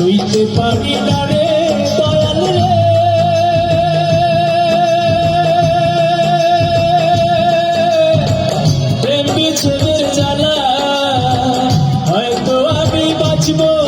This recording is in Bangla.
সইতে পারি না দয়াল রে। প্রেম বিচ্ছেদের জ্বালা হয়তো আমি বাঁচবো।